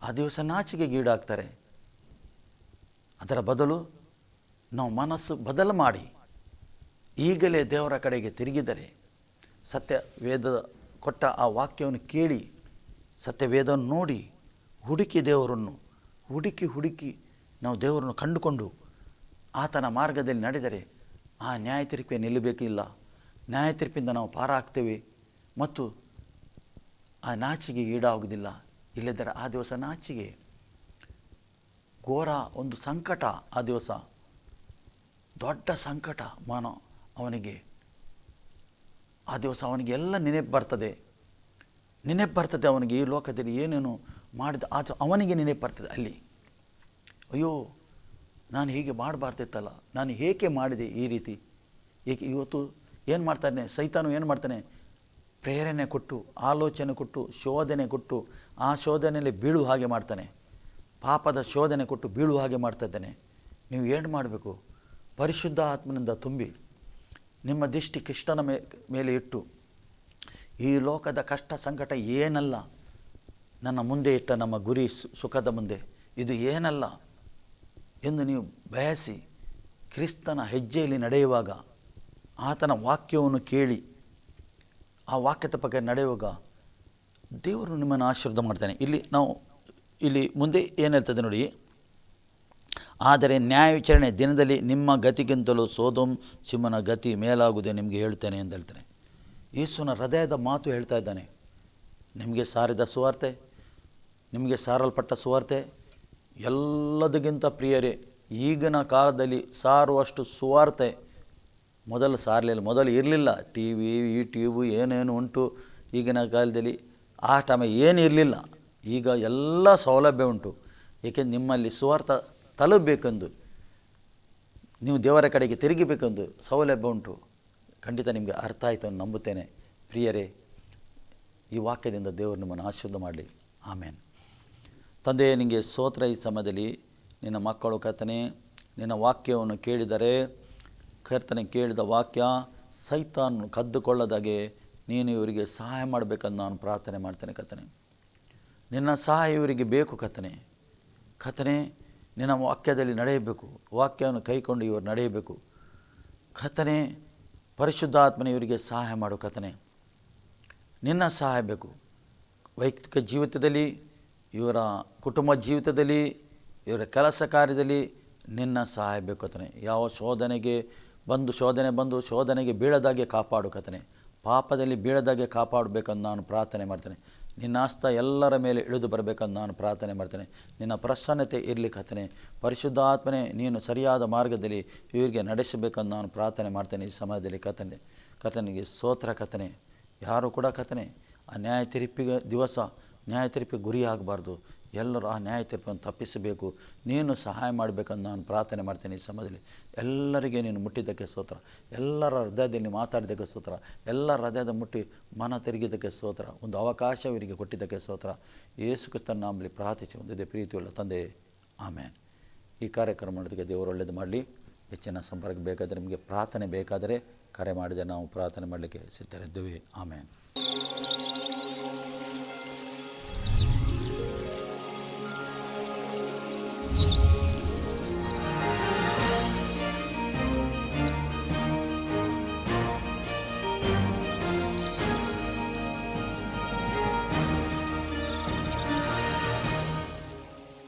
ಆ ದಿವಸ ನಾಚಿಗೆ ಗೀಡಾಗ್ತಾರೆ. ಅದರ ಬದಲು ನಾವು ಮನಸ್ಸು ಬದಲು ಮಾಡಿ ಈಗಲೇ ದೇವರ ಕಡೆಗೆ ತಿರುಗಿದರೆ ಸತ್ಯ ವೇದ ಕೊಟ್ಟ ಆ ವಾಕ್ಯವನ್ನು ಕೇಳಿ ಸತ್ಯವೇದವನ್ನು ನೋಡಿ ಹುಡುಕಿ ದೇವರನ್ನು ಹುಡುಕಿ ಹುಡುಕಿ ನಾವು ದೇವರನ್ನು ಕಂಡುಕೊಂಡು ಆತನ ಮಾರ್ಗದಲ್ಲಿ ನಡೆದರೆ ಆ ನ್ಯಾಯ ನಿಲ್ಲಬೇಕಿಲ್ಲ. ನ್ಯಾಯ ತೀರ್ಪಿಂದ ನಾವು ಪಾರಾಗ್ತೇವೆ. ಮತ್ತು ಆ ನಾಚಿಗೆ ಈಡಾಗುವುದಿಲ್ಲ. ಇಲ್ಲದಿದ್ದರೆ ಆ ದಿವಸ ನಾಚಿಗೆ. ಘೋರ ಒಂದು ಸಂಕಟ ಆ ದಿವಸ. ದೊಡ್ಡ ಸಂಕಟ ಮಾನ ಅವನಿಗೆ. ಆ ದಿವಸ ಅವನಿಗೆ ಎಲ್ಲ ನೆನಪು ಬರ್ತದೆ. ನೆನಪು ಬರ್ತದೆ ಅವನಿಗೆ ಈ ಲೋಕದಲ್ಲಿ ಏನೇನು ಮಾಡಿದ ಆದ ಅವನಿಗೆ ನೆನಪು ಬರ್ತದೆ ಅಲ್ಲಿ. ಅಯ್ಯೋ, ನಾನು ಹೀಗೆ ಮಾಡಬಾರ್ದಿತ್ತಲ್ಲ. ನಾನು ಏಕೆ ಮಾಡಿದೆ ಈ ರೀತಿ? ಏಕೆ ಇವತ್ತು ಏನು ಮಾಡ್ತಾನೆ? ಸೈತಾನು ಏನು ಮಾಡ್ತಾನೆ? ಪ್ರೇರಣೆ ಕೊಟ್ಟು, ಆಲೋಚನೆ ಕೊಟ್ಟು, ಶೋಧನೆ ಕೊಟ್ಟು, ಆ ಶೋಧನೆಯಲ್ಲಿ ಬೀಳು ಹಾಗೆ ಮಾಡ್ತಾನೆ. ಪಾಪದ ಶೋಧನೆ ಕೊಟ್ಟು ಬೀಳು ಹಾಗೆ ಮಾಡ್ತಾ ಇದ್ದಾನೆ. ನೀವು ಏನು ಮಾಡಬೇಕು? ಪರಿಶುದ್ಧ ಆತ್ಮನಿಂದ ತುಂಬಿ, ನಿಮ್ಮ ದೃಷ್ಟಿ ಕೃಷ್ಣನ ಮೇ, ಮೇಲೆ ಇಟ್ಟು, ಈ ಲೋಕದ ಕಷ್ಟ ಸಂಕಟ ಏನಲ್ಲ? ನನ್ನ ಮುಂದೆ ಇಟ್ಟ ನಮ್ಮ ಗುರಿ ಸುಖದ ಮುಂದೆ, ಇದು ಏನಲ್ಲ? ಎಂದು ನೀವು ಬಯಸಿ, ಕ್ರಿಸ್ತನ ಹೆಜ್ಜೆಯಲ್ಲಿ ನಡೆಯುವಾಗ, ಆತನ ವಾಕ್ಯವನ್ನು ಕೇಳಿ ಆ ವಾಕ್ಯದ ಬಗ್ಗೆ ನಡೆಯುವಾಗ ದೇವರು ನಿಮ್ಮನ್ನು ಆಶೀರ್ವಾದ ಮಾಡ್ತಾನೆ. ಇಲ್ಲಿ ನಾವು ಇಲ್ಲಿ ಮುಂದೆ ಏನು ಹೇಳ್ತದೆ ನೋಡಿ, ಆದರೆ ನ್ಯಾಯ ವಿಚಾರಣೆ ದಿನದಲ್ಲಿ ನಿಮ್ಮ ಗತಿಗಿಂತಲೂ ಸೋದೋಮ್ ಸಿಂಹನ ಗತಿ ಮೇಲಾಗುವುದೇ ನಿಮಗೆ ಹೇಳ್ತೇನೆ ಅಂತ ಹೇಳ್ತಾನೆ. ಯೇಸುನ ಹೃದಯದ ಮಾತು ಹೇಳ್ತಾ ಇದ್ದಾನೆ. ನಿಮಗೆ ಸಾರಿದ ಸುವಾರ್ತೆ, ನಿಮಗೆ ಸಾರಲ್ಪಟ್ಟ ಸುವಾರ್ತೆ, ಎಲ್ಲದಕ್ಕಿಂತ ಪ್ರಿಯರೇ, ಈಗಿನ ಕಾಲದಲ್ಲಿ ಸಾರುವಷ್ಟು ಸುವಾರ್ತೆ ಮೊದಲು ಸಾರಲಿಲ್ಲ, ಮೊದಲು ಇರಲಿಲ್ಲ. ಟಿ ವಿ ಯೂಟ್ಯೂಬು ಏನೇನು ಉಂಟು ಈಗಿನ ಕಾಲದಲ್ಲಿ, ಆ ಟೈಮ್ ಏನು ಇರಲಿಲ್ಲ. ಈಗ ಎಲ್ಲ ಸೌಲಭ್ಯ ಉಂಟು. ಏಕೆಂದ್ರೆ ನಿಮ್ಮಲ್ಲಿ ಸುವಾರ್ಥ ತಲುಪಬೇಕೆಂದು, ನೀವು ದೇವರ ಕಡೆಗೆ ತಿರುಗಿಬೇಕೆಂದು ಸೌಲಭ್ಯ ಉಂಟು. ಖಂಡಿತ ನಿಮಗೆ ಅರ್ಥ ಆಯಿತು ಅಂತ ನಂಬುತ್ತೇನೆ. ಪ್ರಿಯರೇ, ಈ ವಾಕ್ಯದಿಂದ ದೇವರು ನಿಮ್ಮನ್ನು ಆಶೀರ್ವಾದ ಮಾಡಲಿ. ಆಮೇನ್. ತಂದೆ ನಿಮಗೆ ಸೋತ್ರ ಈ ಸಮಯದಲ್ಲಿ. ನಿನ್ನ ಮಕ್ಕಳು ಕಥನೆ ನಿನ್ನ ವಾಕ್ಯವನ್ನು ಕೇಳಿದರೆ ಕರ್ತನೆ ಕೇಳಿದ ವಾಕ್ಯ, ಸೈತಾನ್ ಕದ್ದುಕೊಳ್ಳದಾಗೆ ನೀನು ಇವರಿಗೆ ಸಹಾಯ ಮಾಡಬೇಕಂದು ನಾನು ಪ್ರಾರ್ಥನೆ ಮಾಡ್ತೇನೆ ಕರ್ತನೆ. ನಿನ್ನ ಸಹಾಯ ಇವರಿಗೆ ಬೇಕು ಕಥನೆ ಕಥನೆ ನಿನ್ನ ವಾಕ್ಯದಲ್ಲಿ ನಡೆಯಬೇಕು. ವಾಕ್ಯವನ್ನು ಕೈಕೊಂಡು ಇವರು ನಡೆಯಬೇಕು. ಕಥನೆ ಪರಿಶುದ್ಧಾತ್ಮನ ಇವರಿಗೆ ಸಹಾಯ ಮಾಡು ಕಥನೆ ನಿನ್ನ ಸಹಾಯ ಬೇಕು. ವೈಯಕ್ತಿಕ ಜೀವಿತದಲ್ಲಿ, ಇವರ ಕುಟುಂಬ ಜೀವಿತದಲ್ಲಿ, ಇವರ ಕೆಲಸ ಕಾರ್ಯದಲ್ಲಿ ನಿನ್ನ ಸಹಾಯ ಬೇಕು ಕಥನೆ ಯಾವ ಶೋಧನೆಗೆ ಬಂದು ಶೋಧನೆ ಬಂದು ಶೋಧನೆಗೆ ಬೀಳದಾಗೆ ಕಾಪಾಡು ಕಥನೆ ಪಾಪದಲ್ಲಿ ಬೀಳದಾಗೆ ಕಾಪಾಡಬೇಕಂದು ನಾನು ಪ್ರಾರ್ಥನೆ ಮಾಡ್ತೇನೆ. ನಿನ್ನ ಆಸ್ತ ಎಲ್ಲರ ಮೇಲೆ ಇಳಿದು ಬರಬೇಕಂದು ನಾನು ಪ್ರಾರ್ಥನೆ ಮಾಡ್ತೇನೆ. ನಿನ್ನ ಪ್ರಸನ್ನತೆ ಇರಲಿ ಕಥನೆ ಪರಿಶುದ್ಧಾತ್ಮನೆ, ನೀನು ಸರಿಯಾದ ಮಾರ್ಗದಲ್ಲಿ ಇವರಿಗೆ ನಡೆಸಬೇಕಂದು ನಾನು ಪ್ರಾರ್ಥನೆ ಮಾಡ್ತೇನೆ ಈ ಸಮಯದಲ್ಲಿ ಕಥನೆ ಕತನಿಗೆ ಸೋತ್ರ ಕಥನೆ ಯಾರು ಕೂಡ ಕಥನೆ ಅನ್ಯಾಯ ನ್ಯಾಯ ತೀರ್ಪಿಗೆ ದಿವಸ ನ್ಯಾಯ ತೀರ್ಪಿಗೆ ಗುರಿ ಆಗಬಾರ್ದು. ಎಲ್ಲರೂ ಆ ನ್ಯಾಯ ತೀರ್ಪನ್ನು ತಪ್ಪಿಸಬೇಕು. ನೀನು ಸಹಾಯ ಮಾಡಬೇಕಂತ ನಾನು ಪ್ರಾರ್ಥನೆ ಮಾಡ್ತೇನೆ ಈ ಸಮಯದಲ್ಲಿ. ಎಲ್ಲರಿಗೆ ನೀನು ಮುಟ್ಟಿದ್ದಕ್ಕೆ ಸ್ತೋತ್ರ. ಎಲ್ಲರ ಹೃದಯದಲ್ಲಿ ಮಾತಾಡಿದ್ದಕ್ಕೆ ಸ್ತೋತ್ರ. ಎಲ್ಲರ ಹೃದಯದ ಮುಟ್ಟಿ ಮನ ತಿರುಗಿದ್ದಕ್ಕೆ ಸ್ತೋತ್ರ. ಒಂದು ಅವಕಾಶ ಇವರಿಗೆ ಕೊಟ್ಟಿದ್ದಕ್ಕೆ ಸ್ತೋತ್ರ. ಯೇಸು ಕ್ರಿಸ್ತನ ನಾಮಲ್ಲಿ ಪ್ರಾರ್ಥಿಸಿ ಹೊಂದಿದೆ ಪ್ರೀತಿಯುಳ್ಳ ತಂದೆ ಆಮೇಲೆ ಈ ಕಾರ್ಯಕ್ರಮ ಮಾಡೋದಕ್ಕೆ ದೇವರು ಒಳ್ಳೇದು ಮಾಡಲಿ. ಹೆಚ್ಚಿನ ಸಂಪರ್ಕ ಬೇಕಾದರೆ ನಿಮಗೆ ಪ್ರಾರ್ಥನೆ ಬೇಕಾದರೆ ಕರೆ ಮಾಡಿದೆ ನಾವು ಪ್ರಾರ್ಥನೆ ಮಾಡಲಿಕ್ಕೆ ಸಿದ್ಧರಿದ್ದೇವೆ. ಆಮೇಲೆ